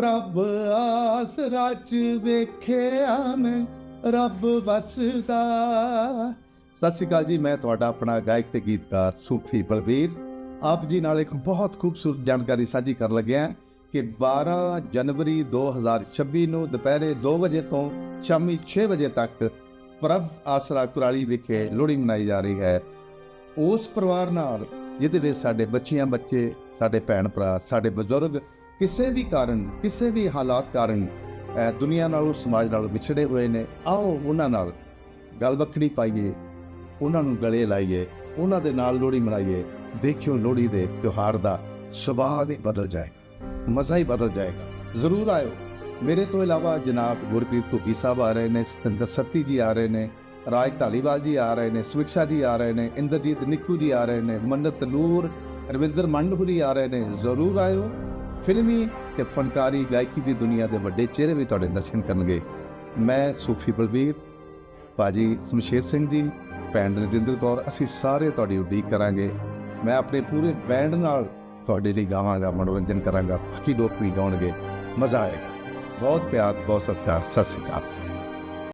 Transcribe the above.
ਪ੍ਰਭ ਆਸਰਾ ਚ ਵੇਖਿਆ ਮੈਂ, ਰੱਬ ਵਸਦਾ। ਸਤਿ ਸ਼੍ਰੀ ਅਕਾਲ ਜੀ, ਮੈਂ ਤੁਹਾਡਾ ਆਪਣਾ ਗਾਇਕ ਤੇ ਗੀਤਕਾਰ ਸੂਫੀ ਬਲਬੀਰ। ਆਪ ਜੀ ਨਾਲ ਇੱਕ ਬਹੁਤ ਖੂਬਸੂਰਤ ਜਾਣਕਾਰੀ ਸਾਂਝੀ ਕਰਨ ਲੱਗਿਆ ਕਿ 12 ਜਨਵਰੀ 2026 ਨੂੰ ਦੁਪਹਿਰੇ 2 ਵਜੇ ਤੋਂ ਸ਼ਾਮੀ 6 ਵਜੇ ਤੱਕ ਪ੍ਰਭ ਆਸਰਾ ਕੁਰਾਲੀ ਵਿਖੇ ਲੋਹੜੀ ਮਨਾਈ ਜਾ ਰਹੀ ਹੈ। ਉਸ ਪਰਿਵਾਰ ਨਾਲ, ਜਿਹਦੇ ਵਿੱਚ ਸਾਡੇ ਬੱਚੀਆਂ ਬੱਚੇ, ਸਾਡੇ ਭੈਣ ਭਰਾ, ਸਾਡੇ ਬਜ਼ੁਰਗ ਕਿਸੇ ਵੀ ਕਾਰਨ ਕਿਸੇ ਵੀ ਹਾਲਾਤ ਕਾਰਨ ਅਹ, ਦੁਨੀਆ ਨਾਲੋਂ ਸਮਾਜ ਨਾਲੋਂ ਵਿਛੜੇ ਹੋਏ ਨੇ ਆਓ ਉਹਨਾਂ ਨਾਲ ਗੱਲ ਵੱਖਰੀ ਪਾਈਏ ਉਹਨਾਂ ਨੂੰ ਗਲੇ ਲਾਈਏ ਉਹਨਾਂ ਦੇ ਨਾਲ ਲੋਹੜੀ ਮਨਾਈਏ ਦੇਖਿਓ ਲੋਹੜੀ ਦੇ ਤਿਉਹਾਰ ਦਾ ਸੁਭਾਅ ਹੀ ਬਦਲ ਜਾਏਗਾ ਮਜ਼ਾ ਹੀ ਬਦਲ ਜਾਏਗਾ। ਜ਼ਰੂਰ ਆਇਓ। ਮੇਰੇ ਤੋਂ ਇਲਾਵਾ ਜਨਾਬ ਗੁਰਪ੍ਰੀਤ ਧੁੱਗੀ ਸਾਹਿਬ ਆ ਰਹੇ ਨੇ ਸਤਿੰਦਰ ਸੱਤੀ ਜੀ ਆ ਰਹੇ ਨੇ ਰਾਜ ਧਾਲੀਵਾਲ ਜੀ ਆ ਰਹੇ ਨੇ ਸੁਵਿਕਸ਼ਾ ਜੀ ਆ ਰਹੇ ਨੇ ਇੰਦਰਜੀਤ ਨਿੱਕੂ ਜੀ ਆ ਰਹੇ ਨੇ ਮੰਨਤ ਨੂਰ ਰਵਿੰਦਰ ਮੰਡਹੁਰੀ ਆ ਰਹੇ ਨੇ ਜ਼ਰੂਰ ਆਇਓ। ਫਿਲਮੀ ਤੇ ਫਨਕਾਰੀ ਗਾਇਕੀ ਦੀ ਦੁਨੀਆ ਦੇ ਵੱਡੇ ਚਿਹਰੇ ਵੀ ਤੁਹਾਡੇ ਦਰਸ਼ਨ ਕਰਨਗੇ। ਮੈਂ ਸੂਫੀ ਬਲਵੀਰ, ਭਾਜੀ ਸ਼ਮਸ਼ੇਰ ਸਿੰਘ ਜੀ, ਭੈਣ ਰਜਿੰਦਰ ਕੌਰ, ਅਸੀਂ ਸਾਰੇ ਤੁਹਾਡੀ ਉਡੀਕ ਕਰਾਂਗੇ। ਮੈਂ ਆਪਣੇ ਪੂਰੇ ਬੈਂਡ ਨਾਲ ਤੁਹਾਡੇ ਲਈ ਗਾਵਾਂਗਾ, ਮਨੋਰੰਜਨ ਕਰਾਂਗਾ, ਬਾਕੀ ਲੋਕ ਵੀ ਗਾਉਣਗੇ। ਮਜ਼ਾ ਆਏਗਾ। ਬਹੁਤ ਪਿਆਰ, ਬਹੁਤ ਸਤਿਕਾਰ, ਸਤਿ ਸ਼੍ਰੀ ਅਕਾਲ।